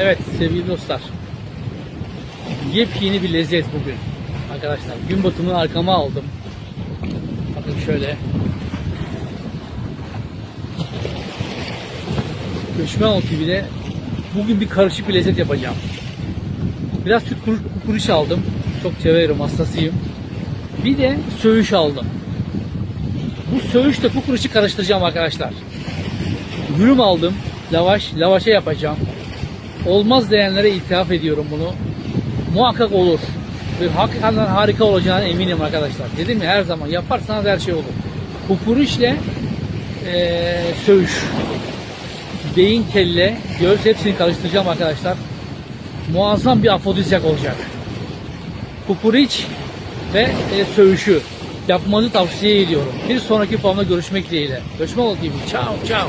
Evet sevgili dostlar. Yepyeni bir lezzet bugün. Arkadaşlar gün batımını arkama aldım. Bakın şöyle. Göçmen TV'de bugün bir karışık bir lezzet yapacağım. Biraz süt kuru- kukuruş aldım. Çok severim, hastasıyım. Bir de söğüş aldım. Bu söğüşle kukuruşu karıştıracağım arkadaşlar. Dürüm aldım. Lavaş, lavaşa yapacağım. Olmaz diyenlere ithaf ediyorum bunu. Muhakkak olur. Ve hakikaten harika olacağına eminim arkadaşlar. Dedim ya her zaman yaparsanız her şey olur. Kukuruşle eee söğüş. Beyin kelle, göğüs hepsini karıştıracağım arkadaşlar. Muazzam bir afrodizyak olacak. Kukuriç ve e, söğüşü yapmanızı tavsiye ediyorum. Bir sonraki formda görüşmek dileğiyle. Görüşmek üzere. Ciao ciao.